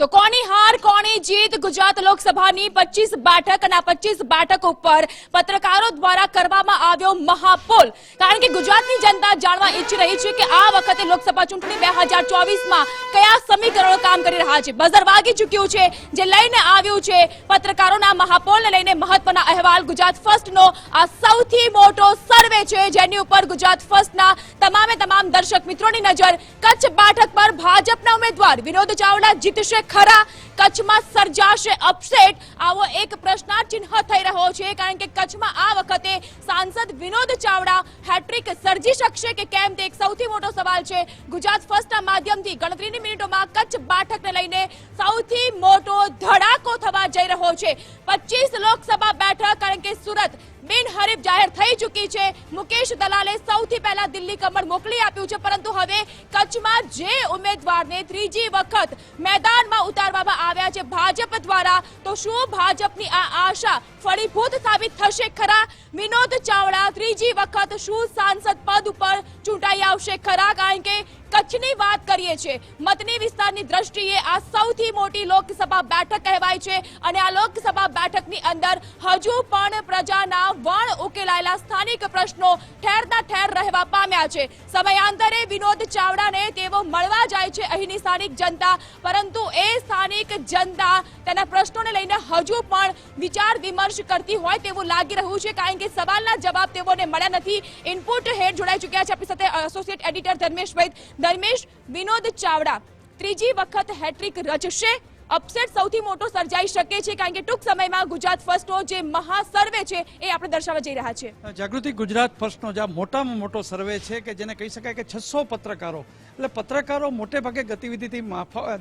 તો કોની હાર, કોની જીત ગુજરાત લોકસભાની પચીસ બેઠક અને પચીસ બેઠક ઉપર પત્રકારો દ્વારા કરવામાં આવ્યો મહાપોલ. કારણ કે ગુજરાતની જનતા જાણવા ઈચ્છી રહી છે કે આ વખતે લોકસભા ચૂંટણી બે હજાર ચોવીસમાં કયા સમીકરણો કામ કરી રહ્યા છે? બઝર વાગી ચૂક્યું છે. જે લઈને આવ્યું છે પત્રકારોના મહાપોલને લઈને મહત્વના અહેવાલ. ગુજરાત ફર્સ્ટનો આ સૌથી મોટો સર્વે છે જેની ઉપર ગુજરાત ફર્સ્ટના તમામે તમામ દર્શક મિત્રોની નજર. કચ્છ બેઠક પર ભાજપના ઉમેદવાર વિનોદ ચાવડા જીતશે ખરા કચ્છમાં સર્જાશે અપસેટ આવો એક પ્રશ્નાર્થ ચિહ્ન થઈ રહ્યો છે, કારણ કે કચ્છમાં આ વખતે સાંસદ વિનોદ ચાવડા હેટ્રિક સર્જી શકશે કે કેમ? તે એક સૌથી મોટો સવાલ છે. ગુજરાત ફર્સ્ટના માધ્યમથી ગણતરીની મિનિટોમાં કચ્છ બેઠકને લઈને સૌથી મોટો ધડાકો થવા જઈ રહ્યો છે. પચીસ લોકસભા બેઠક, કારણ કે સુરત બિનહરીફ જાહેર થઈ ચૂકી છે. મુકેશ દલાલે સૌથી પહેલા દિલ્હી કમળ મોકલી આપ્યું છે, પરંતુ હવે કચ્છમાં જે ઉમેદવારને ત્રીજી વખત મેદાનમાં ઉતારવામાં આવ્યા છે ભાજપ દ્વારા. તો શું ભાજપની આ આશા ફળીભૂત સાબિત થશે ખરા? વિનોદ ચાવડા ત્રીજી વખત શું સાંસદ પદ ઉપર ચૂંટાઈ આવશે ખરા? કારણ કે કચ્છની વાત કરીએ છીએ. મતની વિસ્તારની દ્રષ્ટિએ આ સૌથી મોટી લોકસભા બેઠક કહેવાય છે અને આ લોકસભા બેઠકની અંદર હજુ પણ પ્રજાના વણ ઉકેલાયેલા સ્થાનિક પ્રશ્નો ઠેરના ઠેર રહેવા પામ્યા છે. સમયાંતરે વિનોદ ચાવડાને તેઓ મળવા જાય છે અહીંની સ્થાનિક જનતા, પરંતુ એ સ્થાનિક જનતા તેના પ્રશ્નોને લઈને હજુ પણ વિચાર વિમર્શ કરતી હોય તેવું લાગી રહ્યું છે, કારણ કે સવાલના જવાબ તેઓને મળ્યા નથી. ઇનપુટ હેડ જોડાઈ ચૂક્યા છે. આપણી સાથે એસોસિએટ એડિટર ધર્મેશભાઈ ધર્મેશ વિનોદ ચાવડા. ત્રીજી વખત હેટ્રિક રચશે. અપસેટ સૌથી મોટો સર્જાઈ શકે છે કારણ કે ટૂંક સમયમાં ગુજરાત ફર્સ્ટનો જે મહા સર્વે છે એ આપણે દર્શાવવા જઈ રહ્યા છે. જાગૃતિ, ગુજરાત ફર્સ્ટનો જે મોટામાં મોટો સર્વે છે કે જેને કહી શકાય કે છસો પત્રકારો. એટલે પત્રકારો મોટે ભાગે ગતિવિધિથી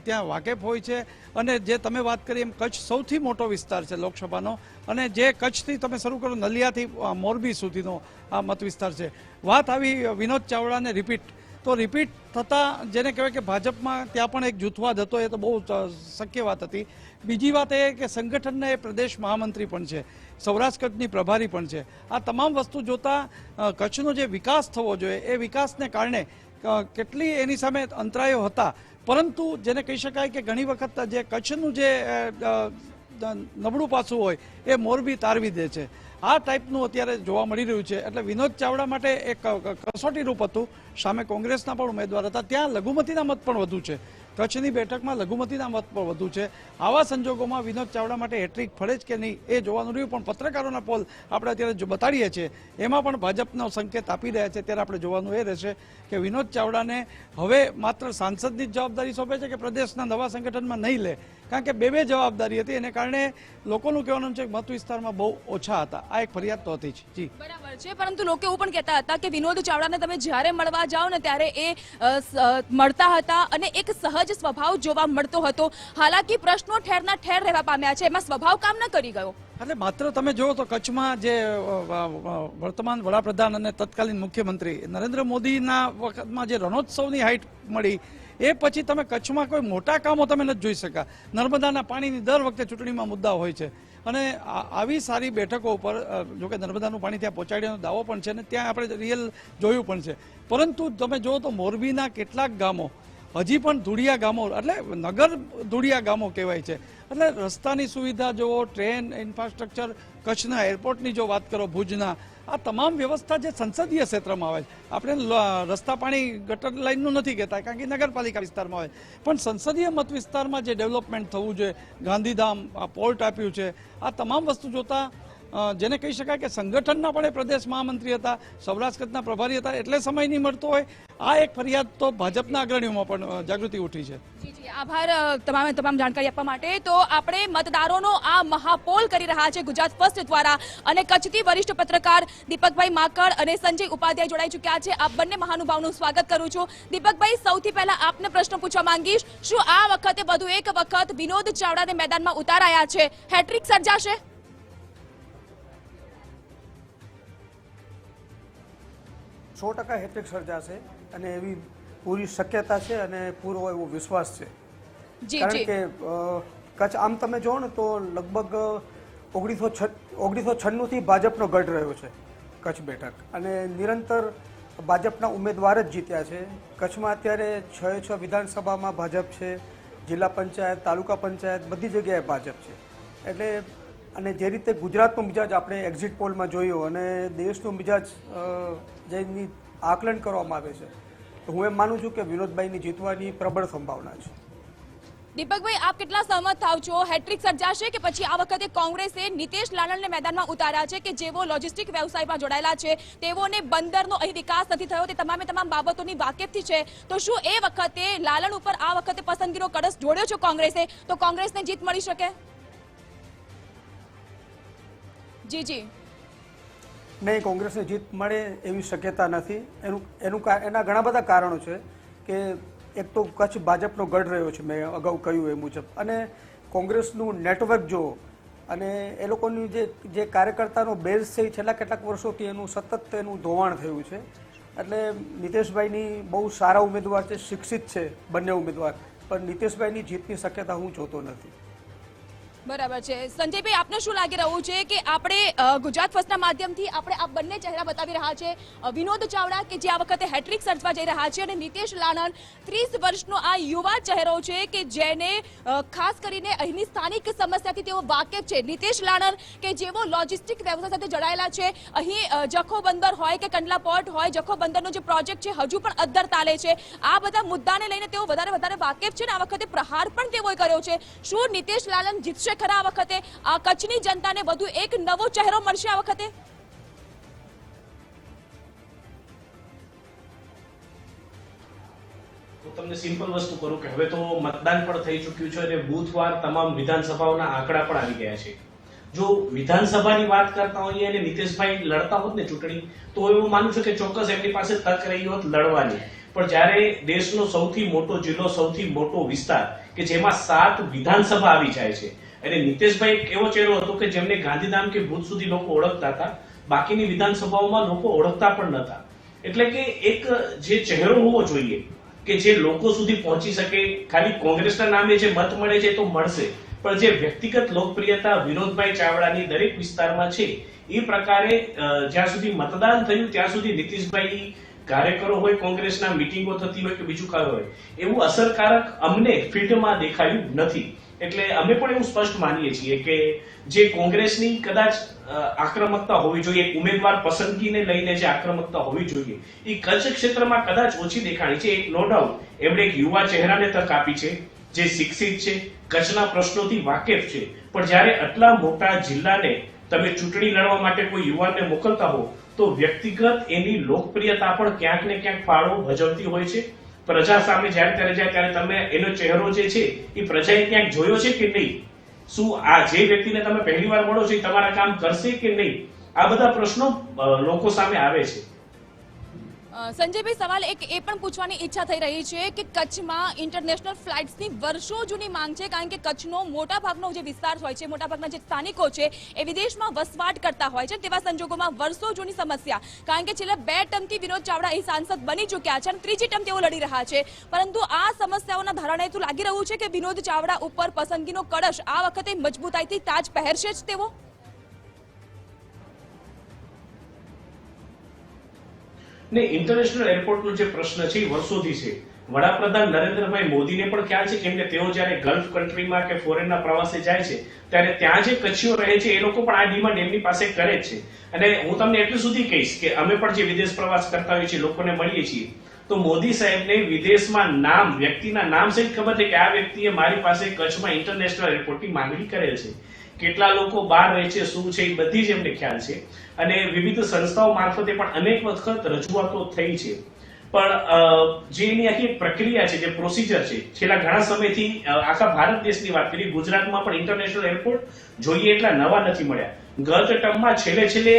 ત્યાં વાકેફ હોય છે અને જે તમે વાત કરી એમ કચ્છ સૌથી મોટો વિસ્તાર છે લોકસભાનો અને જે કચ્છથી તમે શરૂ કરો નલિયાથી મોરબી સુધીનો આ મત વિસ્તાર છે. વાત આવી વિનોદ ચાવડાને રિપીટ તો રિપીટ થતાં જેને કહેવાય કે ભાજપમાં ત્યાં પણ એક જૂથવાદ હતો, એ તો બહુ શક્ય વાત હતી. બીજી વાત એ કે સંગઠનના એ પ્રદેશ મહામંત્રી પણ છે, સૌરાષ્ટ્ર કચ્છની પ્રભારી પણ છે. આ તમામ વસ્તુ જોતા કચ્છનો જે વિકાસ થવો જોઈએ, એ વિકાસને કારણે કેટલી એની સામે અંતરાયો હતા. પરંતુ જેને કહી શકાય કે ઘણી વખત જે કચ્છનું જે નબળું પાસું હોય, એ મોરબી તારવી દે છે. આ ટાઈપનું અત્યારે જોવા મળી રહ્યું છે. એટલે વિનોદ ચાવડા માટે એક કસોટી રૂપ હતું. સામે કોંગ્રેસના પણ ઉમેદવાર હતા. ત્યાં લઘુમતીના મત પણ વધુ છે. કચ્છની બેઠકમાં લઘુમતીના મત પણ વધુ છે. આવા સંજોગોમાં વિનોદ ચાવડા માટે હેટ્રિક ફળે જ કે નહીં એ જોવાનું રહ્યું, પણ પત્રકારોના પોલ આપણે અત્યારે બતાડીએ છીએ. એમાં પણ ભાજપનો સંકેત આપી રહ્યા છે. ત્યારે આપણે જોવાનું એ રહેશે કે વિનોદ ચાવડાને હવે માત્ર સાંસદની જ જવાબદારી સોંપે છે કે પ્રદેશના નવા સંગઠનમાં નહીં લે? કારણ કે બે બે જવાબદારી હતી. એને કારણે લોકોનું કહેવાનું છે કે મત વિસ્તારમાં બહુ ઓછા હતા. આ એક ફરિયાદ તો હતી જી. બરાબર છે. પરંતુ લોકો એવું પણ કહેતા હતા કે વિનોદ ચાવડાને તમે જ્યારે મળવા જાઓ ને ત્યારે એ મળતા હતા અને એક સહજ સ્વભાવ જોવા મળતો હતો. હાલાકી પ્રશ્નો ઠેરના ઠેર રહેવા પામ્યા છે. એમાં સ્વભાવ કામ ન કરી ગયો. એટલે માત્ર તમે જુઓ તો કચ્છમાં જે વર્તમાન વડાપ્રધાન અને તત્કાલીન મુખ્યમંત્રી નરેન્દ્ર મોદીના વખતમાં જે રણોત્સવની હાઈટ મળી, એ પછી તમે કચ્છમાં કોઈ મોટા કામો તમે નથી જોઈ શકા નર્મદાના પાણીની દર વખતે ચૂંટણીમાં મુદ્દા હોય છે. અને આવી સારી બેઠકો ઉપર જોકે નર્મદાનું પાણી ત્યાં પહોંચાડ્યાનો દાવો પણ છે અને ત્યાં આપણે રિયલ જોયું પણ છે. પરંતુ તમે જુઓ તો મોરબીના કેટલાક ગામો, હજી પણ ધૂળિયા ગામો, એટલે નગર ધૂળિયા ગામો કહેવાય છે. એટલે રસ્તાની સુવિધા જુઓ, ટ્રેન, ઇન્ફ્રાસ્ટ્રક્ચર, કચ્છના એરપોર્ટની જો વાત કરો, ભુજના આ તમામ વ્યવસ્થા જે સંસદીય ક્ષેત્રમાં આવે આપણે રસ્તા પાણી ગટર લાઇનનું નથી કહેતા, કારણ કે નગરપાલિકા વિસ્તારમાં આવે પણ સંસદીય મત વિસ્તારમાં જે ડેવલપમેન્ટ થવું જોઈએ, ગાંધીધામ પોર્ટ આપ્યું છે, આ તમામ વસ્તુ જોતા જેને કહી શકાય કે સંગઠનના પણ એ પ્રદેશ મહામંત્રી હતા સૌરાષ્ટ્ર કચ્છના પ્રભારી હતા, એટલે સમય નહીં મળતો હોય. આ એક ફરિયાદ તો ભાજપના અગ્રણીઓમાં પણ જાગૃતિ ઉઠી છે. આભાર તમામે તમામ જાણકારી આપવા માટે. તો આપણે મતદારોનો આ મહાપોલ કરી રહ્યા છે ગુજરાત ફર્સ્ટ દ્વારા. અને કચ્છથી વરિષ્ઠ પત્રકાર દીપકભાઈ માકડ અને સંજય ઉપાધ્યાય જોડાઈ ચૂક્યા છે. આ બંને મહાનુભાવનું સ્વાગત કરું છું. દીપકભાઈ, સૌથી પહેલા આપને પ્રશ્ન પૂછવા માંગીશ. શું આ વખતે વધુ એક વખત વિનોદ ચાવડાને મેદાનમાં ઉતારાયા છે? હેટ્રિક સર્જાશે? સો ટકા હેટ્રિક સર્જાશે અને એવી પૂરી શક્યતા છે અને પૂરો એવો વિશ્વાસ છે. કારણ કે કચ્છ આમ તમે જુઓ ને તો લગભગ ઓગણીસો છ ઓગણીસો છન્નુંથી ભાજપનો ગઢ રહ્યો છે કચ્છ બેઠક. અને નિરંતર ભાજપના ઉમેદવાર જ જીત્યા છે. કચ્છમાં અત્યારે છ છ વિધાનસભામાં ભાજપ છે જિલ્લા પંચાયત તાલુકા પંચાયત બધી જગ્યાએ ભાજપ છે. એટલે અને જે રીતે ગુજરાતનો મિજાજ આપણે એક્ઝિટ પોલમાં જોયો અને દેશનો મિજાજ જેની આકલન કરવામાં આવે છે, તો હું એમ માનું છું કે વિનોદભાઈની જીતવાની પ્રબળ સંભાવના છે. દીપકભાઈ, આપ કેટલા સહમત થાવ છો? હેટ્રિક સર્જાશે કે પછી આ વખતે કોંગ્રેસે નીતેશ લાલણને મેદાનમાં ઉતાર્યા છે કે જેઓ લોજિસ્ટિક વ્યવસાયમાં જોડાયેલા છે, તેઓને બંદરનો અહીં વિકાસ નથી થયો, તે તમામે તમામ બાબતોની વાકેફથી છે. તો શું એ વખતે લાલણ ઉપર આ વખતે પસંદગીનો કળશ જોડ્યો છે કોંગ્રેસે? તો કોંગ્રેસને જીત મળી શકે? જી જી. નહીં, કોંગ્રેસને જીત મળે એવી શક્યતા નથી. એનું એનું એના ઘણા બધા કારણો છે કે એક તો કચ્છ ભાજપનો ગઢ રહ્યો છે, મેં અગાઉ કહ્યું એ મુજબ. અને કોંગ્રેસનું નેટવર્ક જો, અને એ લોકોની જે જે કાર્યકર્તાનો બેઝ છે છેલ્લા કેટલાક વર્ષોથી એનું સતત એનું ધોવાણ થયું છે. એટલે નીતેશભાઈની બહુ સારા ઉમેદવાર છે, શિક્ષિત છે બંને ઉમેદવાર. પણ નીતેશભાઈની જીતની શક્યતા હું જોતો નથી. બરાબર છે. સંજયભાઈ, આપને શું લાગી રહ્યું છે કે આપણે ગુજરાત ફર્સ્ટના માધ્યમથી આપણે આ બંને ચહેરા બતાવી રહ્યા છે? વિનોદ ચાવડા કે જે આ વખતે હેટ્રિક સર્જવા જઈ રહ્યા છે અને નીતેશ લાલન ત્રીસ વર્ષનો આ યુવા ચહેરો છે કે જેને ખાસ કરીને અહીંની સ્થાનિક સમસ્યાથી તેઓ વાકેફ છે. નીતેશ લાલન કે જેઓ લોજિસ્ટિક વ્યવસાય સાથે જોડાયેલા છે. અહીં જખો બંદર હોય કે કંડલા પોર્ટ હોય, જખો બંદરનો જે પ્રોજેક્ટ છે, હજુ પણ અદ્ધર તાલે છે. આ બધા મુદ્દાને લઈને તેઓ વધારે વધારે વાકેફ છે ને આ વખતે પ્રહાર પણ તેઓએ કર્યો છે. શું નીતેશ લાલન જીતશે ખરા આ વખતે કચ્છની જનતાને વધુ એક નવો ચહેરો મળશે આ વખતે? તમને સિમ્પલ વસ્તુ કરું કે હવે તો મતદાન પણ થઈ ચૂક્યું છે અને બુથવાર તમામ વિધાનસભાઓના આંકડા પણ આવી ગયા છે. જો વિધાનસભાની વાત કરતા હોઈએ અને નીતિશભાઈ લડતા હોત ને ચૂંટણી, તો એવું માનું છું કે ચોક્કસ એમની પાસે તક રહી હોત લડવાની. પણ જ્યારે દેશનો સૌથી મોટો જિલ્લો, સૌથી મોટો વિસ્તાર, કે જેમાં સાત વિધાનસભા આવી જાય છે અને નીતેશભાઈ એવો ચહેરો હતો કે જેમને ગાંધીધામ કે ભૂત સુધી લોકો ઓળખતા હતા. બાકીની વિધાનસભાઓમાં લોકો ઓળખતા પણ નહોતા. એટલે કે એક જે ચહેરો હોવો જોઈએ કે જે લોકો સુધી પહોંચી શકે, ખાલી કોંગ્રેસના નામે જે મત મળે છે તો મળશે. પણ જે વ્યક્તિગત લોકપ્રિયતા વિનોદભાઈ ચાવડાની દરેક વિસ્તારમાં છે, એ પ્રકારે જ્યાં સુધી મતદાન થયું, ત્યાં સુધી નીતિશભાઈ કાર્યકરો હોય, કોંગ્રેસના મિટિંગો થતી હોય કે બીજું કાંઈ હોય, એવું અસરકારક અમને ફિલ્ડમાં દેખાયું નથી. એટલે અમે પણ એવું સ્પષ્ટ માનીએ છીએ કે જે કોંગ્રેસની કદાચ આક્રમકતા હોવી જોઈએ, એક ઉમેદવાર પસંદગીને લઈને જે આક્રમકતા હોવી જોઈએ, એ કચ્છ ક્ષેત્રમાં કદાચ ઓછી દેખાણી છે. એક નો ડાઉટ એમણે એક યુવા ચહેરાને તક આપી છે, જે શિક્ષિત છે, કચ્છના પ્રશ્નોથી વાકેફ છે. પણ જ્યારે આટલા મોટા જિલ્લાને તમે ચૂંટણી લડવા માટે કોઈ યુવાનને મોકલતા હો, તો વ્યક્તિગત એની લોકપ્રિયતા પણ ક્યાંક ને ક્યાંક ફાળો ભજવતી હોય છે. પ્રજા સામે જ્યારે ત્યારે જાય ત્યારે તમે એનો ચહેરો જે છે એ પ્રજાએ ક્યાંક જોયો છે કે નહીં? શું આ જે વ્યક્તિને તમે પહેલી વાર મળો છો તમારા કામ કરશે કે નહીં? આ બધા પ્રશ્નો લોકો સામે આવે છે. સંજયભાઈ, સવાલ એક એ પણ પૂછવાની ઈચ્છા થઈ રહી છે કે કચ્છમાં ઇન્ટરનેશનલ ફ્લાઇટ્સની વર્ષો જૂની માંગ છે, કારણ કે કચ્છનો મોટાભાગનો જે વિસ્તાર હોય છે મોટાભાગના જે સ્થાનિકો છે, એ વિદેશમાં વસવાટ કરતા હોય છે તેવા સંજોગોમાં વર્ષો જૂની સમસ્યા. કારણ કે છેલ્લા બે ટર્મથી વિનોદ ચાવડા અહીં સાંસદ બની ચૂક્યા છે અને ત્રીજી ટર્મ તેઓ લડી રહ્યા છે. પરંતુ આ સમસ્યાઓના ધારણે તો લાગી રહ્યું છે કે વિનોદ ચાવડા ઉપર પસંદગીનો કળશ આ વખતે મજબૂતાઈથી તાજ પહેરશે જ તેઓ? ને ઇન્ટરનેશનલ એરપોર્ટનો જે પ્રશ્ન છે એ વર્ષોથી છે. વડાપ્રધાન નરેન્દ્રભાઈ મોદીને પણ ખ્યાલ છે, કેમ કે તેઓ જ્યારે ગલ્ફ કન્ટ્રીમાં કે ફોરેનના પ્રવાસે જાય છે, ત્યારે ત્યાં જે કચ્છીઓ રહે છે, એ લોકો પણ આ ડિમાન્ડ એમની પાસે કરે છે. અને હું તમને એટલું સુધી કહીશ કે અમે પણ જે વિદેશ પ્રવાસ કરતા હોઈએ છીએ, લોકોને મળીએ છીએ, તો મોદી સાહેબને વિદેશમાં નામ, વ્યક્તિના નામ સહિત ખબર છે કે આ વ્યક્તિએ મારી પાસે કચ્છમાં ઇન્ટરનેશનલ એરપોર્ટની માંગણી કરેલ છે. કેટલા લોકો બહાર રહે છે, શું છે, એ બધી જ એમને ખ્યાલ છે. અને વિવિધ સંસ્થાઓ મારફતે પણ અનેક વખત રજૂઆતો થઈ છે. પણ જે એની આખી પ્રક્રિયા છે, જે પ્રોસિજર છે, છેલ્લા ઘણા સમયથી આખા ભારત દેશની વાત કરી ગુજરાતમાં પણ ઇન્ટરનેશનલ એરપોર્ટ જોઈએ એટલા નવા નથી મળ્યા. ગત ટર્મમાં છેલ્લે છેલ્લે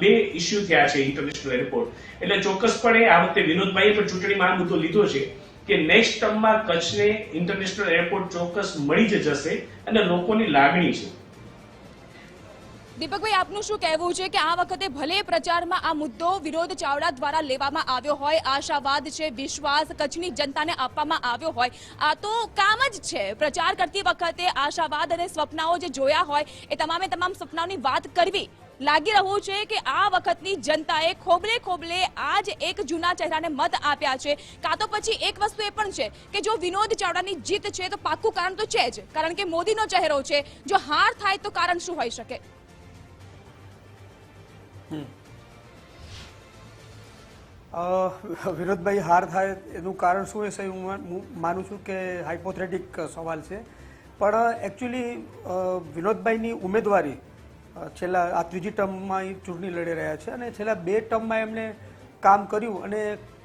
બે ઇસ્યુ થયા છે ઇન્ટરનેશનલ એરપોર્ટ એટલે ચોક્કસપણે આ વખતે વિનોદભાઈએ પણ ચૂંટણીમાં આ મુદ્દો લીધો છે કે નેક્સ્ટ ટર્મમાં કચ્છને ઇન્ટરનેશનલ એરપોર્ટ ચોક્કસ મળી જ જશે અને લોકોની લાગણી છે. દીપકભાઈ, આપનું શું કહેવું છે કે આ વખતે ભલે પ્રચારમાં આ મુદ્દો વિરોધ ચાવડા દ્વારા લેવામાં આવ્યો હોય, આશાવાદ છે, વિશ્વાસ કચ્છની જનતાને આપવામાં આવ્યો હોય, આ તો કામ જ છે. પ્રચાર કરતી વખતે આશાવાદ અને સ્વપ્નાઓ જે જોયા હોય, એ તમામે તમામ સપનાઓની વાત કરવી લાગી રહ્યું છે કે આ વખતની જનતાએ ખોબલે ખોબલે આ જ એક જૂના ચહેરાને મત આપ્યા છે. કાં તો પછી એક વસ્તુ એ પણ છે કે જો વિનોદ ચાવડાની જીત છે, તો પાક્કું કારણ તો છે જ. કારણ કે મોદીનો ચહેરો છે. જો હાર થાય તો કારણ શું હોઈ શકે? વિનોદભાઈ, હાર થાય એનું કારણ શું હશે હું માનું છું કે હાઇપોથેટિક સવાલ છે. પણ એકચ્યુઅલી વિનોદભાઈની ઉમેદવારી છેલ્લા, આ ત્રીજી ટર્મમાં એ ચૂંટણી લડી રહ્યા છે અને છેલ્લા બે ટર્મમાં એમને કામ કર્યું અને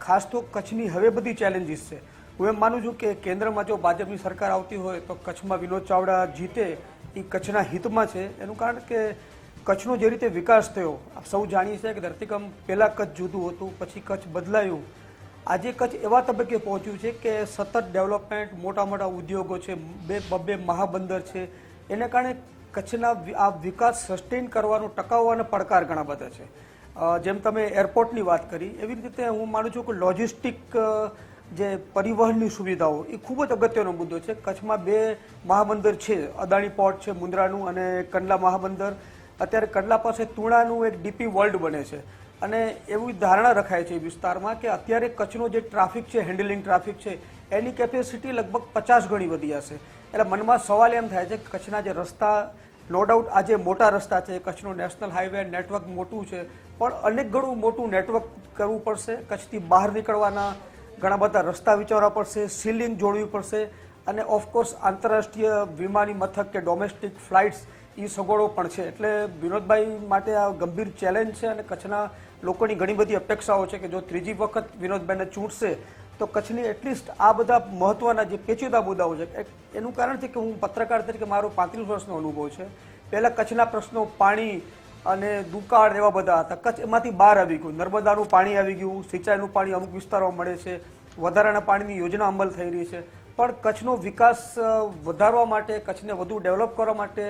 ખાસ તો કચ્છની હવે બધી ચેલેન્જીસ છે. હું એમ માનું છું કે કેન્દ્રમાં જો ભાજપની સરકાર આવતી હોય તો કચ્છમાં વિનોદ ચાવડા જીતે એ કચ્છના હિતમાં છે. એનું કારણ કે કચ્છનો જે રીતે વિકાસ થયો, આપ સૌ જાણીએ છીએ કે ધરતીકંપ પહેલાં કચ્છ જુદું હતું, પછી કચ્છ બદલાયું. આજે કચ્છ એવા તબક્કે પહોંચ્યું છે કે સતત ડેવલપમેન્ટ મોટા મોટા ઉદ્યોગો છે, બે બબ્બે મહાબંદર છે, એને કારણે કચ્છના આ વિકાસ સસ્ટેન કરવાનો ટકાવવાના પડકાર ઘણા બધા છે. જેમ તમે એરપોર્ટની વાત કરી, એવી રીતે હું માનું છું કે લોજિસ્ટિક જે પરિવહનની સુવિધાઓ, એ ખૂબ જ અગત્યનો મુદ્દો છે. કચ્છમાં બે મહાબંદર છે, અદાણી પોર્ટ છે, મુન્દ્રાનું અને કંડલા મહાબંદર. અત્યારે કડલા પાસે તુણાનું એક ડીપી વર્લ્ડ બને છે. અને એવી ધારણા રખાય છે વિસ્તારમાં કે અત્યારે કચ્છનો જે ટ્રાફિક છે હેન્ડલિંગ ટ્રાફિક છે, એની કેપેસિટી લગભગ પચાસ ગણી વધી હશે એટલે મનમાં સવાલ એમ થાય છે કે કચ્છના જે રસ્તા નો ડાઉટ આજે મોટા રસ્તા છે, કચ્છનું નેશનલ હાઈવે નેટવર્ક મોટું છે, પણ અનેક ગણું મોટું નેટવર્ક કરવું પડશે, કચ્છથી બહાર નીકળવાના ઘણા બધા રસ્તા વિચારવા પડશે સીલિંગ જોડવી પડશે, અને ઓફકોર્સ આંતરરાષ્ટ્રીય વિમાની મથક કે ડોમેસ્ટિક ફ્લાઇટ્સ એ સગવડો પણ છે. એટલે વિનોદભાઈ માટે આ ગંભીર ચેલેન્જ છે અને કચ્છના લોકોની ઘણી બધી અપેક્ષાઓ છે કે જો ત્રીજી વખત વિનોદભાઈને ચૂંટશે, તો કચ્છની એટલીસ્ટ આ બધા મહત્વના જે પેચીદા મુદ્દાઓ છે એનું કારણ છે કે હું પત્રકાર તરીકે મારો પાંત્રીસ વર્ષનો અનુભવ છે. પહેલાં કચ્છના પ્રશ્નો પાણી અને દુકાળ એવા બધા હતા. કચ્છ એમાંથી બહાર આવી ગયું. નર્મદાનું પાણી આવી ગયું, સિંચાઈનું પાણી અમુક વિસ્તારોમાં મળે છે, વધારાના પાણીની યોજના અમલ થઈ રહી છે. પણ કચ્છનો વિકાસ વધારવા માટે, કચ્છને વધુ ડેવલપ કરવા માટે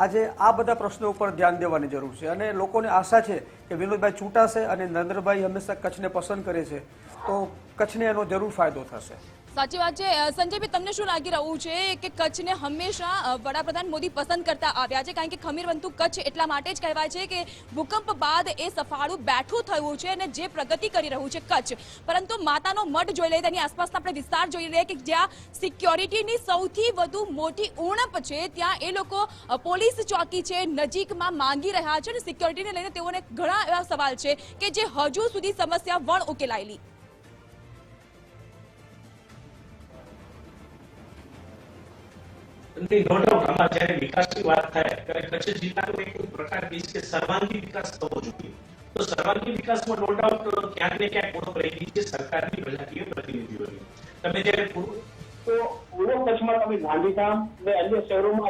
આજે આ બધા પ્રશ્નો ઉપર ધ્યાન દેવાની જરૂર છે. અને લોકોને આશા છે કે વિનોદભાઈ ચૂંટાશે અને નરેન્દ્રભાઈ હંમેશા કચ્છને પસંદ કરે છે. તો કચ્છને એનો જરૂર ફાયદો થશે. સાચી વાત છે. સંજયભાઈ, તમને શું લાગી રહ્યું છે કે કચ્છને હંમેશા વડાપ્રધાન મોદી પસંદ કરતા આવ્યા છે? કારણ કે ખમીરવંતુ કચ્છ એટલા માટે જ કહેવાય છે કે ભૂકંપ બાદ એ સફાળું બેઠું થયું છે અને જે પ્રગતિ કરી રહ્યું છે કચ્છ. પરંતુ માતાનો મઠ જોઈ લઈએ, તેની આસપાસના આપણે વિસ્તાર જોઈ લઈએ કે જ્યાં સિક્યોરિટીની સૌથી વધુ મોટી ઉણપ છે, ત્યાં એ લોકો પોલીસ ચોકી છે, નજીકમાં માંગી રહ્યા છે અને સિક્યોરિટીને લઈને તેઓને ઘણા એવા સવાલ છે કે જે હજુ સુધી સમસ્યા વણ ઉકેલાયેલી. અન્ય શહેરોમાં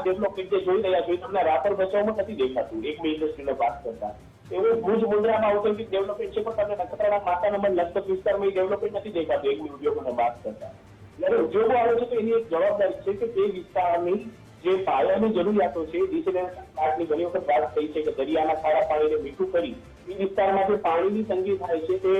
ડેવલપમેન્ટ જે જોઈ રહ્યા છો તમને રાપર બચાવમાં નથી દેખાતું, એક બે ઇન્ડસ્ટ્રીને વાત કરતા. એવું ભુજ મુન્દ્રામાં ઔદ્યોગિક ડેવલપમેન્ટ છે, પણ તમને નખત્રાણા માતા નંબર લખપત વિસ્તારમાં ડેવલપમેન્ટ નથી દેખાતું, એક બે વાત કરતા. જ્યારે ઉદ્યોગો આવે છે તો એની એક જવાબદારી છે કે તે વિસ્તારની જે પાયાની જરૂરિયાતો છે ડિસેલિનેશન પ્લાન્ટની ઘણી વખત વાત થઈ છે કે દરિયાના ખારા પાણીને મીઠું કરી, એ વિસ્તારમાં જે પાણીની તંગી થાય છે તે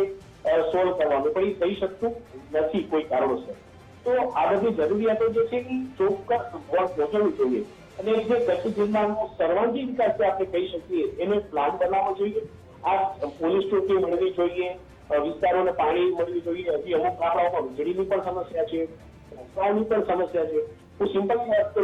સોલ્વ કરવાનું. પણ એ થઈ શકતું નથી કોઈ કારણોસર. તો આ બધી જરૂરિયાતો જે છે એ ચોક્કસ વોટ પહોંચવી જોઈએ. અને જે કચ્છ જિલ્લાનો સર્વાંગી વિકાસ જે આપણે કહી શકીએ, એને પ્લાન બનાવવો જોઈએ. આ પોલીસ ચોકી મળવી જોઈએ વિસ્તારોને પાણી મળવી જોઈએ. હજી અમુક ગામડાઓમાં વીજળીની પણ સમસ્યા છે રસ્તાઓની પણ સમસ્યા છે. હું સિમ્પલ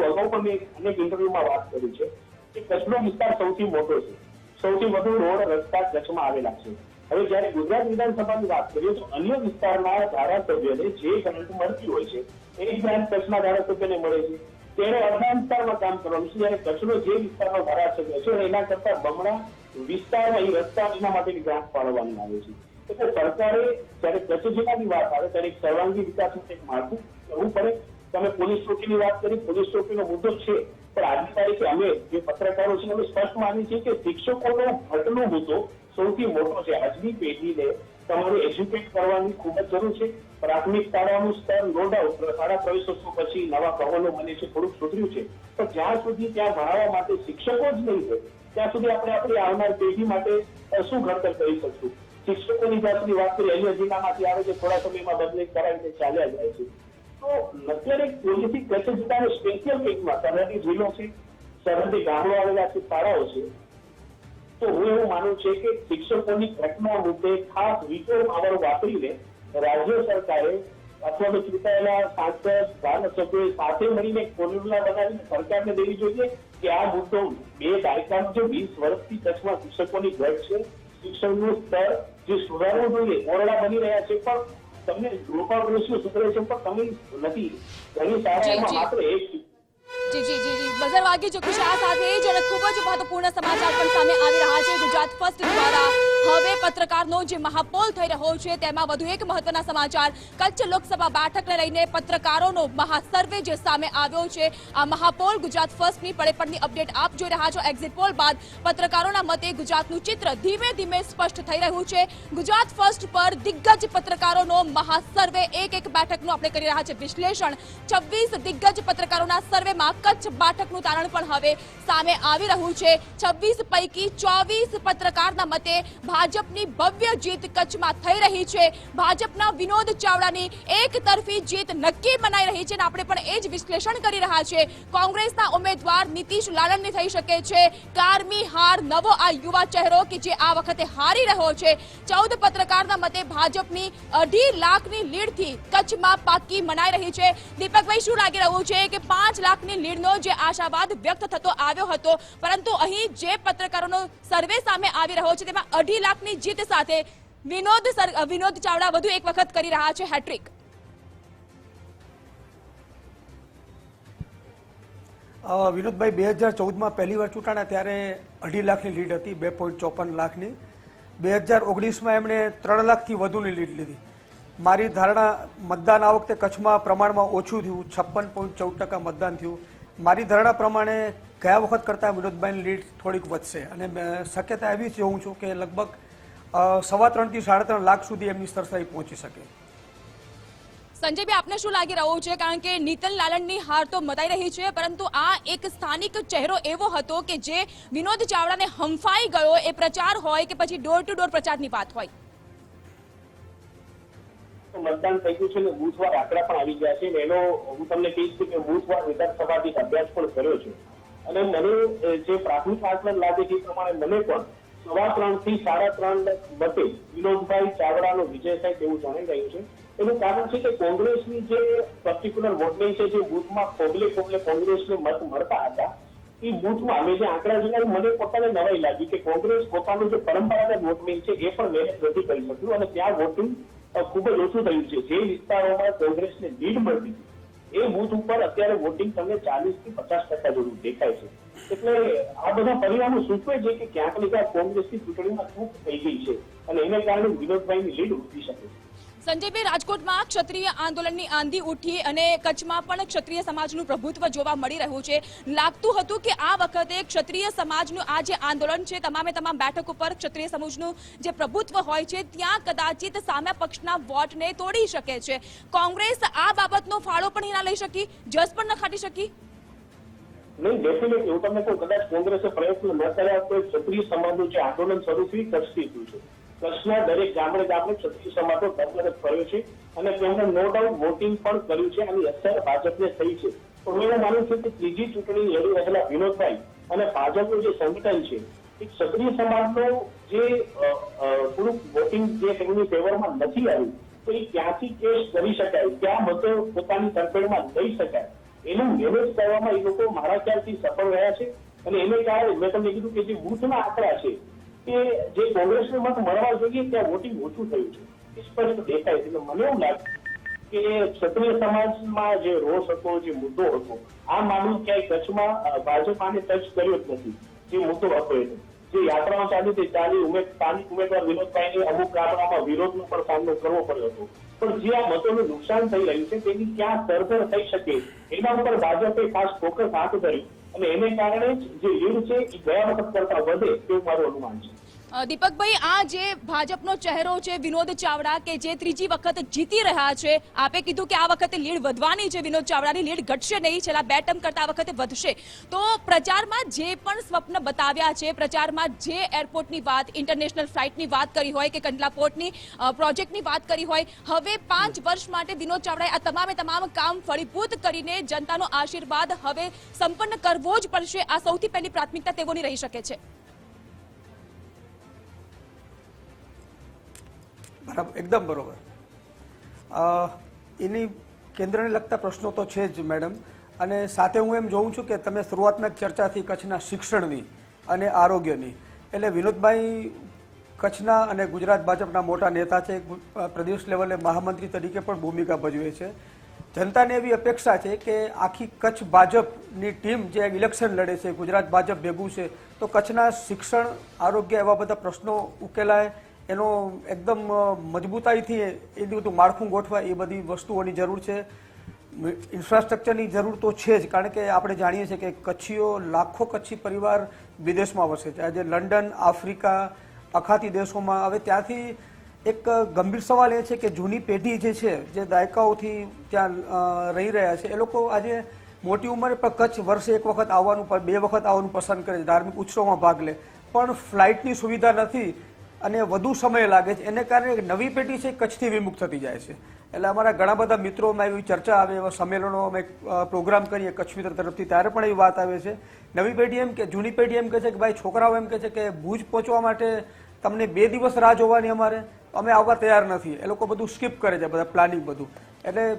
અગાઉ પણ મેં અનેક ઇન્ટરવ્યુમાં વાત કરી છે કે કચ્છનો વિસ્તાર સૌથી મોટો છે. સૌથી વધુ રોડ રસ્તા કચ્છમાં આવેલા છે. હવે જ્યારે ગુજરાત વિધાનસભાની વાત કરીએ તો અન્ય વિસ્તારના ધારાસભ્યને જે ગ્રાન્ટ મળતી હોય છે, એ ગ્રાન્ટ કચ્છના ધારાસભ્યને મળે છે. તેણે અડધા વિસ્તારમાં કામ કરવાનું છે. જ્યારે કચ્છનો જે વિસ્તારનો ધારાસભ્ય છે, એના કરતા બમણા વિસ્તારમાં એ રસ્તા માટેની ગ્રાન્ટ ફાળવવાની આવે છે. એટલે સરકારે જ્યારે કચ્છ વાત આવે, ત્યારે એક સર્વાંગી વિકાસનું એક માળખું કરવું પડે. તમે પોલીસ ચોકીની વાત કરી, પોલીસ ચોકીનો મુદ્દો છે. પણ આજની તારીખે અમે જે પત્રકારો છે અમે સ્પષ્ટ માની છીએ કે શિક્ષકોનો ઘટનો મુદ્દો સૌથી મોટો છે. આજની પેઢીને તમારે એજ્યુકેટ કરવાની ખૂબ જ જરૂર છે. પ્રાથમિક શાળાનું સ્તર નો ડાઉટ સાડા પ્રવેશોત્સવ પછી નવા કહોલો બને છે, થોડુંક સુધર્યું છે. પણ જ્યાં સુધી ત્યાં ભણાવવા માટે શિક્ષકો જ નહીં હોય ત્યાં સુધી આપણે આપણી આવનાર પેઢી માટે શું ઘડતર કરી શકશું? શિક્ષકોની જ્યાં સુધી વાત કરી અન્ય જિલ્લામાંથી આવે છે, થોડા સમયમાં બદલી કરાવીને ચાલ્યા જાય છે. તો અત્યારે પોલિસી કચ્છ સ્પેશિયલ કેસમાં સરહદી જિલ્લો છે, સરહદી ગામડો આવેલા છે, શાળાઓ છે. તો હું એવું માનું છે કે શિક્ષકોની ઘટના મુદ્દે ખાસ વિટો પાવર વાપરીને રાજ્ય સરકારે અથવા તો ચૂંટાયેલા સાંસદ ધારાસભ્યો સાથે મળીને ફોર્મ્યુલા બનાવીને સરકારને દેવી જોઈએ કે આ મુદ્દો બે દાયકાનો જે વીસ વર્ષથી કચ્છમાં શિક્ષકોની ઘટ છે શિક્ષણનું સ્તર જે સુધારવું જોઈએ ઓરડા બની રહ્યા છે પણ તમને ડ્રોપઆઉટ રેશિયો સુધરે છે પણ તમે નથી. ઘણી શાળાઓમાં માત્ર એક જી. જી જી જી બઝર વાગી ચૂક્યું છે. આ સાથે જ ખૂબ જ મહત્વપૂર્ણ સમાચાર પણ સામે આવી રહ્યા છે. ગુજરાત ફર્સ્ટ દ્વારા હવે પત્રકારનો જે મહાપોલ થઈ રહ્યો છે, તેમાં વધુ એક મહત્વના સમાચાર. કચ્છ લોકસભા બેઠકને લઈને પત્રકારોનો મહાસર્વે જે સામે આવ્યો છે, આ મહાપોલ ગુજરાત ફર્સ્ટની પડે પડની અપડેટ આપ જોઈ રહ્યા છો. એક્ઝિટ પોલ બાદ પત્રકારોના મતે ગુજરાતનું ચિત્ર ધીમે ધીમે સ્પષ્ટ થઈ રહ્યું છે. ગુજરાત ફર્સ્ટ પર દિગ્ગજ પત્રકારોનો મહાસર્વે, એક એક બેઠકનું આપણે કરી રહ્યા છે વિશ્લેષણ. છવ્વીસ દિગ્ગજ પત્રકારોના સર્વેમાં કચ્છ બેઠકનું તારણ પણ હવે સામે આવી રહ્યું છે. છવ્વીસ પૈકી ચોવીસ પત્રકારના મતે ભાજપની ભવ્ય જીત કચ્છમાં થઈ રહી છે. ભાજપના વિનોદ ચાવડાની એક તરફી જીત નક્કી મનાઈ રહી છે અને આપણે પણ એ જ વિશ્લેષણ કરી રહ્યા છે કોંગ્રેસના ઉમેદવાર નીતિશ લાલનની થઈ શકે છે. કારમી હાર નવો આ યુવા ચહેરો કે જે આ વખતે હારી રહ્યો છે. ચૌદ પત્રકારના મતે ભાજપની અઢી લાખની લીડથી કચ્છમાં પાકી મનાઈ રહી છે. દીપકભાઈ, શું લાગી રહ્યું છે કે પાંચ લાખની લીડનો જે આશાવાદ વ્યક્ત થતો આવ્યો હતો, પરંતુ અહીં જે પત્રકારોનો સર્વે સામે આવી રહ્યો છે તેમાં અઢી લાખની જીત સાથે વિનોદ વિનોદ ચાવડા વધુ એક વખત કરી રહ્યા છે હેટ્રિક. વિનોદભાઈ, બે હજાર ચૌદમાં પહેલી વાર ચૂંટાણા ત્યારે અઢી લાખની લીડ હતી, બે પોઈન્ટ ચોપન લાખની. બે હજાર ઓગણીસમાં એમણે ત્રણ લાખથી વધુની લીડ લીધી. મારી ધારણા, મતદાન આ વખતે કચ્છમાં પ્રમાણમાં ઓછું થયું, છપ્પન પોઈન્ટ ચૌદ ટકા મતદાન થયું. મારી ધારણા પ્રમાણે ગયા વખત કરતાં વિનોદભાઈની લીડ થોડીક વધશે. અને શક્યતા એવી જોઉં છું કે લગભગ સવા ત્રણથી સાડા ત્રણ લાખ સુધી એમની સરસાઈ પહોંચી શકે. સંજયભાઈ, આપને શું લાગી રહ્યું છે? કારણ કે નીતન લાલનની હાર તો મતાઈ રહી છે, પરંતુ આ એક સ્થાનિક ચહેરો એવો હતો કે જે વિનોદ ચાવડાને હંફાઈ ગયો એ પ્રચાર હોય કે પછી ડોર ટુ ડોર પ્રચારની વાત હોય. મતદાન થઈ ગયું છે ને બુથવાર આંકડા પણ આવી ગયા છે એનો હું તમને કહીશ કે બુથવાર વિધાનસભાથી અભ્યાસ પણ કર્યો છે. અને મને જે પ્રાથમિક આકલન લાગે છે એ પ્રમાણે મને પણ સવા ત્રણથી સાડા ત્રણ મતે વિનોદભાઈ ચાવડાનો વિજય થાય તેવું જણાઈ રહ્યું છે. એનું કારણ છે કે કોંગ્રેસની જે પર્ટિક્યુલર વોટિંગ છે, જે બુથમાં કોગલે કોગલે કોંગ્રેસને મત મળતા હતા, એ બુથમાં અમે જે આંકડા જોયા મને પોતાને નવાઈ લાગી કે કોંગ્રેસ પોતાનું જે પરંપરાગત વોટિંગ છે, એ પણ મેનેજ નથી કરી શક્યું અને ત્યાં વોટિંગ ખૂબ જ ઓછું થયું છે. જે વિસ્તારોમાં કોંગ્રેસને લીડ મળતી હતી એ બુથ ઉપર અત્યારે વોટિંગ તમને ચાલીસથી પચાસ ટકા જેવું દેખાય છે. એટલે આ બધા પરિણામો સૂચવે છે કે ક્યાંક ને ક્યાંક કોંગ્રેસની ચૂંટણીમાં ચૂક થઈ ગઈ છે. અને એને કારણે વિનોદભાઈની લીડ ઉઠી શકે. સંજયભાઈ, રાજકોટમાં ક્ષત્રિય આંદોલનની આંધી ઉઠી અને કચ્છમાં પણ ક્ષત્રિય સમાજનું પ્રભુત્વ જોવા મળી રહ્યું છે. લાગતું હતું કે આ વખતે ક્ષત્રિય સમાજનું આ જે આંદોલન છે, તમામે તમામ બેઠક ઉપર ક્ષત્રિય સમાજનું જે પ્રભુત્વ હોય છે, ત્યાં કદાચિત સામે પક્ષના વોટને તોડી શકે છે. કોંગ્રેસ આ બાબતનો ફાળો પણ ના લઈ શકી જસ પણ ન ખાટી શકી? નહીં, ડેફિનેટલી. હું તમને કદાચ કોંગ્રેસે પ્રયત્ન ન કર્યા તો ક્ષત્રિય સમાજનું જે આંદોલન શરૂ થયું, કચ્છથી છે. કચ્છના દરેક ગામડે ગામડે ક્ષત્રિય સમાજો ધર્મને કર્યો છે અને તેમણે નો ડાઉટ વોટિંગ પણ કર્યું છે અને અસર ભાજપને થઈ છે. પણ હું એવું માનું છું કે ત્રીજી ચૂંટણી લડી રહેલા વિનોદભાઈ અને ભાજપનું જે સંગઠન છે, એ ક્ષત્રિય સમાજનું જે થોડુંક વોટિંગ જે તેમની ફેવરમાં નથી આવ્યું, તો એ ક્યાંથી કેસ કરી શકાય? ક્યાં મતો પોતાની તરફેણમાં લઈ શકાય? એનું મેનેજ કરવામાં એ લોકો મારા ખ્યાલથી સફળ રહ્યા છે. અને એને કારણે મેં તમને કીધું કે જે બુથના આંકડા છે કે જે કોંગ્રેસને મત મળવા જોઈએ ત્યાં વોટિંગ ઓછું થયું છે. એ સ્પષ્ટ દેખાય છે. મને એવું લાગે કે ક્ષત્રિય સમાજમાં જે રોષ હતો, જે મુદ્દો હતો, આ મામલો ક્યાંય કચ્છમાં ભાજપ આને ટચ કર્યો જ નથી. જે મુદ્દો હતો એનો. જે યાત્રાઓ ચાલી તે ચાલી ઉમેદ, સ્થાનિક ઉમેદવાર વિનોદભાઈને અમુક ગામડામાં વિરોધનો પણ સામનો કરવો પડ્યો હતો. પણ જે આ મતોનું નુકસાન થઈ રહ્યું છે, તેની ક્યાં સરભર થઈ શકે? એના ઉપર ભાજપે ખાસ ફોકસ હાથ ધર્યું. અને એને કારણે જે લીડ છે એ ગયા વખત કરતા વધે તેવું મારું અનુમાન છે. દીપકભાઈ, આ જે ભાજપનો ચહેરો છે, વિનોદ ચાવડા કે જે ત્રીજી વખત જીતી રહ્યા છે, આપે કીધું કે આ વખતે લીડ વધવાની છે, વિનોદ ચાવડાની લીડ ઘટશે નહીં, છેલ્લા બે ટર્મ કરતા આ વખતે વધશે. તો પ્રચારમાં જે પણ સ્વપ્ન બતાવ્યા છે, પ્રચારમાં જે એરપોર્ટની વાત, ઇન્ટરનેશનલ ફ્લાઇટની વાત કરી હોય કે કંડલા પોર્ટની પ્રોજેક્ટની વાત કરી હોય, હવે પાંચ વર્ષ માટે વિનોદ ચાવડાએ આ તમામે તમામ કામ ફળીભૂત કરીને જનતાનો આશીર્વાદ હવે સંપન્ન કરવો જ પડશે. આ સૌથી પહેલી પ્રાથમિકતા તેઓની રહી શકે છે. બરાબર, એકદમ બરોબર. એની કેન્દ્રને લગતા પ્રશ્નો તો છે જ, મેડમ. અને સાથે હું એમ જોઉં છું કે તમે શરૂઆતમાં ચર્ચાથી કચ્છના શિક્ષણની અને આરોગ્યની. એટલે વિનોદભાઈ કચ્છના અને ગુજરાત ભાજપના મોટા નેતા છે પ્રદેશ લેવલે મહામંત્રી તરીકે પણ ભૂમિકા ભજવે છે. જનતાને એવી અપેક્ષા છે કે આખી કચ્છ ભાજપની ટીમ જે ઇલેક્શન લડે છે, ગુજરાત ભાજપ ભેગું છે, તો કચ્છના શિક્ષણ, આરોગ્ય એવા બધા પ્રશ્નો ઉકેલાય એનો એકદમ મજબૂતાઈથી એ બધું માળખું ગોઠવાય, એ બધી વસ્તુઓની જરૂર છે. ઇન્ફ્રાસ્ટ્રક્ચરની જરૂર તો છે જ, કારણ કે આપણે જાણીએ છીએ કે કચ્છીઓ લાખો કચ્છી પરિવાર વિદેશમાં વસે છે. આજે લંડન, આફ્રિકા, અખાતી દેશોમાં હવે ત્યાંથી એક ગંભીર સવાલ એ છે કે જૂની પેઢી જે છે, જે દાયકાઓથી ત્યાં રહી રહ્યા છે, એ લોકો આજે મોટી ઉંમરે પણ કચ્છ વર્ષે એક વખત આવવાનું, બે વખત આવવાનું પસંદ કરે છે, ધાર્મિક ઉત્સવમાં ભાગ લે. પણ ફ્લાઇટની સુવિધા નથી અને વધુ સમય લાગે છે. એને કારણે નવી પેઢી છે કચ્છથી વિમુખ થતી જાય છે. એટલે અમારા ઘણા બધા મિત્રોમાં એવી ચર્ચા આવે, એવા સંમેલનો અમે પ્રોગ્રામ કરીએ કચ્છ મિત્ર તરફથી, ત્યારે પણ એવી વાત આવે છે. નવી પેઢી એમ કે, જૂની પેઢી એમ કહે છે કે, ભાઈ, છોકરાઓ એમ કહે છે કે, ભુજ પહોંચવા માટે તમને બે દિવસ રાહ જોવાની અમારે. અમે આવવા તૈયાર નથી. એ લોકો બધું સ્કીપ કરે છે, બધા પ્લાનિંગ બધું. એટલે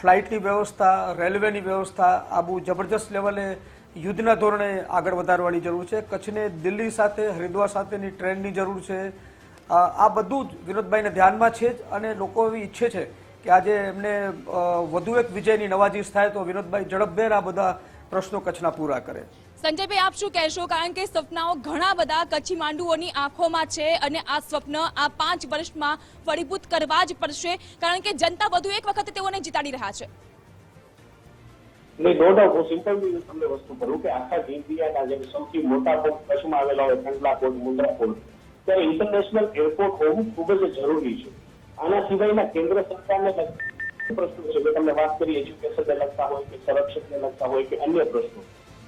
ફ્લાઇટની વ્યવસ્થા, રેલવેની વ્યવસ્થા આ બહુ જબરજસ્ત લેવલે યુદ્ધના ધોરણે આગળ વધારવાની જરૂર છે. કચ્છને દિલ્હી સાથે, હરિદ્વાર સાથેની ટ્રેનની જરૂર છે. આ બધું જ વિનોદભાઈને ધ્યાનમાં છે જ અને લોકો એવી ઈચ્છે છે કે આજે એમને વધુ એક વિજયની નવાજીશ થાય તો વિનોદભાઈ ઝડપભેર આ બધા પ્રશ્નો કચ્છના પૂરા કરે. સંજયભાઈ, આપ શું કહેશો? કારણ કે સપનાઓ ઘણા બધા કચ્છી માંડુઓની આંખોમાં છે અને આ સ્વપ્ન આ પાંચ વર્ષમાં ફળીભૂત કરવા જ પડશે. કારણ કે જનતા વધુ એક વખત તેઓને જીતાડી રહ્યા છે. નહીં નો ડાઉટ હું સિમ્પલ તમને વસ્તુ કરું કે આખા ઇન્ડિયાના જે સૌથી મોટા પોર્ટ કચ્છમાં આવેલા હોય કંડલા પોર્ટ મુંદ્રા પોર્ટ ત્યારે ઇન્ટરનેશનલ એરપોર્ટ હોવું ખૂબ જ જરૂરી છે. આના સિવાયના કેન્દ્ર સરકારને પ્રશ્નો છે. કે તમને વાત કરી એજ્યુકેશનને લગતા હોય કે સંરક્ષણને લગતા હોય કે અન્ય પ્રશ્નો,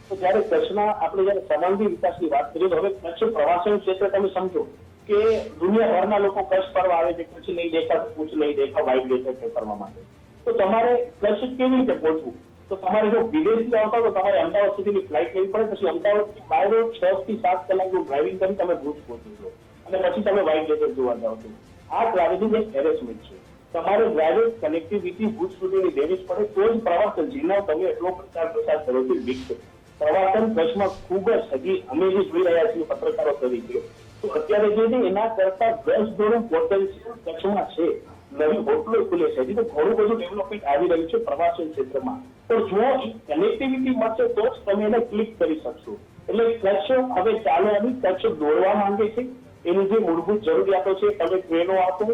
તો જ્યારે કચ્છના આપણે જ્યારે સર્વાંગી વિકાસની વાત કરીએ તો હવે કચ્છ પ્રવાસન ક્ષેત્રે તમે સમજો કે દુનિયાભરના લોકો કચ્છ ફરવા આવે છે, કચ્છ નહીં દેખા કુછ નહીં દેખા વાઇટ ડેટર કરવા માટે. તો તમારે કચ્છ કેવી રીતે પહોંચવું? તો તમારે જો વિદેશથી આવતા તો તમારે અમદાવાદ સુધીની ફ્લાઇટ લેવી પડે. પછી અમદાવાદથી બાય છ થી સાત કલાકનું ડ્રાઇવિંગ કરી તમે ભુજ પહોંચી અને પછી તમે વાઇટ ડેઝર જોવા જાઓ છો. આ ટ્રાવેલિંગ એક હેરેસમેન્ટ છે. તમારે ડ્રાઇવિંગ કનેક્ટિવિટી ભુજ સુધીની લેવી જ પડે. તો જ પ્રવાસન જેના તમે એટલો પ્રચાર પ્રસાર કરો છો વિકસે પ્રવાસન કચ્છમાં ખૂબ જ હજી અમે જે જોઈ રહ્યા છીએ, પત્રકારો તરીકે તો અત્યારે જે છે, એના કરતા દસ ગણું પોટેન્શિયલ કચ્છમાં છે. નવી હોટલો ખુલે છે. હજી તો ઘણું બધું ડેવલપમેન્ટ આવી રહ્યું છે પ્રવાસન ક્ષેત્રમાં. પણ જો કનેક્ટિવિટી મળશે તો જ તમે એને ક્લિક કરી શકશો. એટલે કચ્છ હવે ચાલો આવી કચ્છ દોડવા માંગે છે. એની જે મૂળભૂત જરૂરિયાતો છે, તમે ટ્રેનો આપો,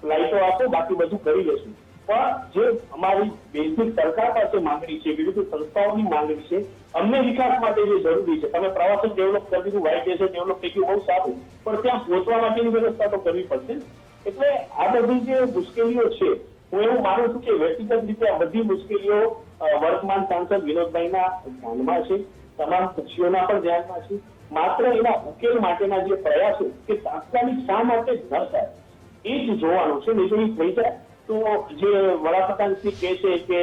ફ્લાઇટો આપો, બાકી બધું કરી લેશું. પણ જે અમારી બેઝિક સરકાર પાસે માંગણી છે, વિવિધ સંસ્થાઓની માંગણી છે, અમને વિકાસ માટે જે જરૂરી છે. તમે પ્રવાસન ડેવલપ કરી દીધું વાઇટ ડેઝ ડેવલપ થઈ ગયું, બહુ સારું. પણ ત્યાં પહોંચવા માટેની વ્યવસ્થા તો કરવી પડશે. એટલે આ બધી જે મુશ્કેલીઓ છે, હું એવું માનું છું કે વ્યક્તિગત રીતે આ બધી મુશ્કેલીઓ વર્તમાન સાંસદ વિનોદભાઈના ધ્યાનમાં છે. તમામ પક્ષીઓના પણ ધ્યાનમાં છે. માત્ર એના ઉકેલ માટેના જે પ્રયાસો કે તાત્કાલિક શા માટે ન થાય, એ જ જોવાનું છે. એ થઈ જાય તો જે વડાપ્રધાન શ્રી કહે છે કે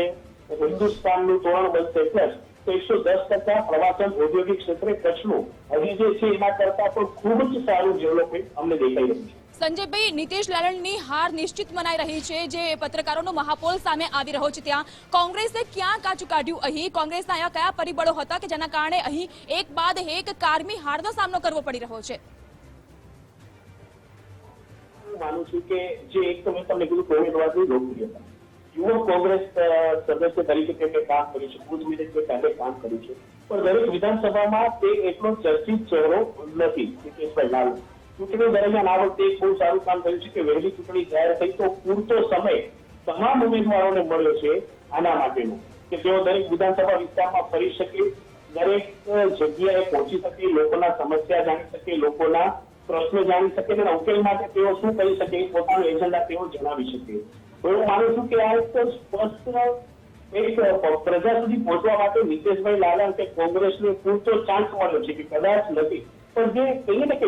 હિન્દુસ્તાનનું તોરણ બનશે પ્લસ તો એકસો દસ ટકા પ્રવાસન ઔદ્યોગિક ક્ષેત્રે કચ્છનું. હજી જે છે એના કરતા પણ ખૂબ જ સારું ડેવલપમેન્ટ અમને દેખાઈ રહ્યું છે. સંજયભાઈ, નીતિશ લાલણની હાર નિશ્ચિત મનાઈ રહી છે જે પત્રકારોનો મહાપોલ સામે આવી રહ્યો છે ત્યાં. કોંગ્રેસે ક્યાં કાચું કાઢ્યું અહીં? કોંગ્રેસના આયા કયા પરિબળો હતા કે જેના કારણે અહીં એક બાદ એક કારમી હારનો સામનો કરવો પડી રહ્યો છે? માનું છું કે જે એક તમે તમને કીધું કે ઉમેદવારની લોકપ્રિયતા યુવક કોંગ્રેસ સદસ્ય તરીકે તેમણે કામ કર્યું છે? બુથ મિનિસ્ટર પહેલે કામ કર્યું છે? પણ દરેક વિધાનસભામાં તે એટલો ચર્ચિત ચહેરો નથી, નીતિશભાઈ લાલુ. ચૂંટણી દરમિયાન આ વખતે એક બહુ સારું કામ થયું છે કે વહેલી ચૂંટણી જાહેર થઈ તો પૂરતો સમય તમામ ઉમેદવારોને મળ્યો છે આના માટેનો. કે તેઓ દરેક વિધાનસભા વિસ્તારમાં ફરી શકે, દરેક જગ્યાએ પહોંચી શકે, લોકોના સમસ્યા જાણી શકે, લોકોના પ્રશ્નો જાણી શકે અને ઉકેલ માટે તેઓ શું કરી શકે પોતાનું એજન્ડા તેઓ જણાવી શકે. તો હું માનું છું કે આ એક સ્પષ્ટ એક પ્રજા સુધી પહોંચવા માટે નીતિશભાઈ લાલ કે કોંગ્રેસને પૂરતો ચાન્સ મળ્યો છે કે કદાચ નથી. પણ જે કહીએ ને કે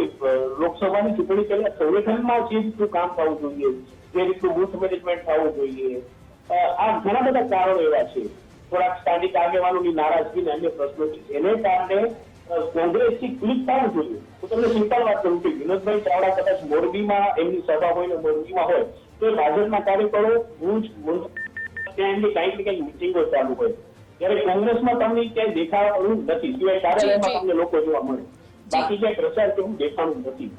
લોકસભાની ચૂંટણી પહેલા સંગઠનમાં જે રીતનું કામ થવું જોઈએ જે રીતનું બુથ મેનેજમેન્ટ થવું જોઈએ આ ઘણા બધા કારણો એવા છે. થોડાક સ્થાનિક આગેવાનોની નારાજગી અને અન્ય પ્રશ્નો છે. એને કારણે કોંગ્રેસથી ક્લિક થવું જોઈએ. તો તમને સિમ્પલ વાત કરું કે વિનોદભાઈ ચાવડા કદાચ મોરબીમાં એમની સભા હોય ને મોરબીમાં હોય તો એ ભાજપના કાર્યકરો ભુજ ત્યાં એમની કંઈક ને કંઈક મિટિંગો ચાલુ હોય. ત્યારે કોંગ્રેસમાં તમને ક્યાંય દેખાવાનું નથી. સિવાય કાર્યાલયમાં. તમને લોકો જોવા મળે. બાકી જે પ્રચાર એવું દેખાવાનું નથી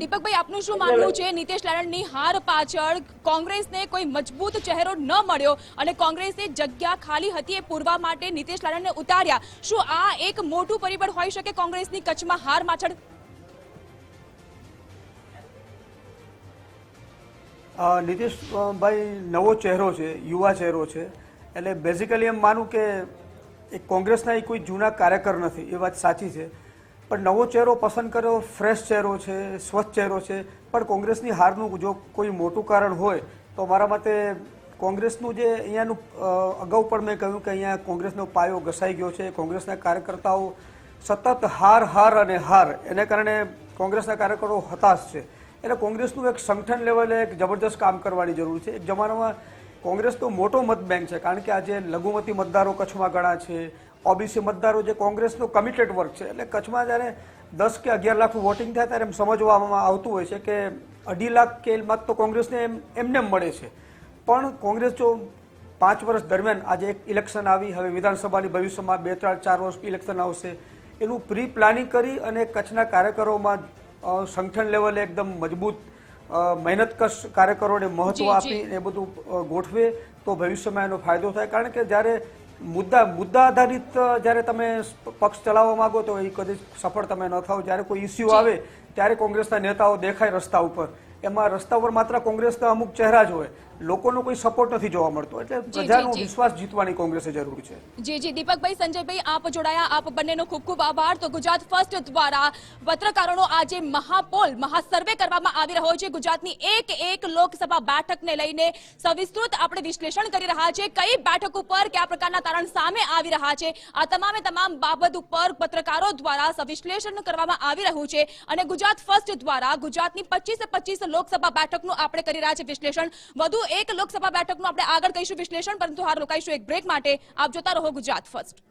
દીપકભાઈ આપનું શું માનવું છે? નીતિશ લાડનની હાર પાછળ કોંગ્રેસને કોઈ મજબૂત ચહેરો ન મળ્યો અને કોંગ્રેસે જગ્યા ખાલી હતી એ પૂરવા માટે નીતિશ લાડનને ઉતાર્યા. શું આ એક મોટું પરિબળ હોઈ શકે કોંગ્રેસની કચ્છમાં હાર પાછળ? નીતિશભાઈ નવો ચહેરો છે યુવા ચહેરો છે. એટલે બેઝિકલી એમ માનું કે એ કોંગ્રેસના એ કોઈ જૂના કાર્યકર નથી એ વાત સાચી છે. પણ નવો ચહેરો પસંદ કર્યો ફ્રેશ ચહેરો છે, સ્વચ્છ ચહેરો છે. પણ કોંગ્રેસની હારનું જો કોઈ મોટું કારણ હોય, તો મારા મતે કોંગ્રેસનું જે અહીંયાનું અગાઉ પણ મેં કહ્યું કે અહીંયા કોંગ્રેસનો પાયો ઘસાઈ ગયો છે. કોંગ્રેસના કાર્યકર્તાઓ સતત હાર હાર અને હાર, એને કારણે કોંગ્રેસના કાર્યકરો હતાશ છે. એટલે કોંગ્રેસનું એક સંગઠન લેવલે એક જબરદસ્ત કામ કરવાની જરૂર છે. એક જમાનામાં કોંગ્રેસનો મોટો મત બેંક છે, કારણ કે આજે લઘુમતી મતદારો કચ્છમાં ઘણા છે. ઓબીસી મતદારો જે કોંગ્રેસનો કમિટેડ વર્ક છે એટલે કચ્છમાં જ્યારે દસ કે અગિયાર લાખનું વોટિંગ થાય ત્યારે એમ સમજવામાં આવતું હોય છે કે અઢી લાખ કે મત તો કોંગ્રેસને એમ એમને મળે છે પણ કોંગ્રેસ જો પાંચ વર્ષ દરમિયાન આજે એક ઇલેક્શન આવી હવે વિધાનસભાની ભવિષ્યમાં બે ત્રણ ચાર વર્ષ ઇલેક્શન આવશે એનું પ્રી પ્લાનિંગ કરી અને કચ્છના કાર્યકરોમાં સંગઠન લેવલે એકદમ મજબૂત મહેનતકશ કાર્યકરોને મહત્વ. આપી એ બધું ગોઠવે તો ભવિષ્યમાં એનો ફાયદો થાય. કારણ કે જ્યારે મુદ્દા મુદ્દા આધારિત જ્યારે તમે પક્ષ ચલાવવા માંગો તો એ કદી સફળ તમે ન થાવ. જ્યારે કોઈ ઇસ્યુ આવે ત્યારે કોંગ્રેસના નેતાઓ દેખાય રસ્તા ઉપર. એમાં રસ્તા ઉપર માત્ર કોંગ્રેસના અમુક ચહેરા જ હોય. લોકોનો કોઈ સપોર્ટ નથી જોવા મળતો. એટલે પ્રજાનો વિશ્વાસ જીતવાની કોંગ્રેસે જરૂર છે. જી જી. દીપકભાઈ સંજયભાઈ આપ જોડાયા. આપ બંનેનો ખૂબ ખૂબ આભાર. તો ગુજરાત ફર્સ્ટ દ્વારા પત્રકારોનો આજે મહાપોલ મહાસર્વે કરવામાં આવી રહ્યો છે. ગુજરાતની એક એક લોકસભા બેઠકને લઈને સવિસ્તૃત આપણે વિશ્લેષણ કરી રહ્યા છે. કઈ બેઠક ઉપર કયા પ્રકારના તારણ સામે આવી રહ્યા છે. આ તમામે તમામ બાબત ઉપર પત્રકારો દ્વારા સવિશ્લેષણ કરવામાં આવી રહ્યું છે. અને ગુજરાત ફર્સ્ટ દ્વારા ગુજરાતની પચીસે પચીસ લોકસભા બેઠકનું આપણે કરી રહ્યા છે વિશ્લેષણ. વધુ એક લોકસભા બેઠકનું આપણે આગળ કહીશું વિશ્લેષણ, પરંતુ હાલ રોકાઈશું એક બ્રેક માટે. આપ જોતા રહો ગુજરાત ફર્સ્ટ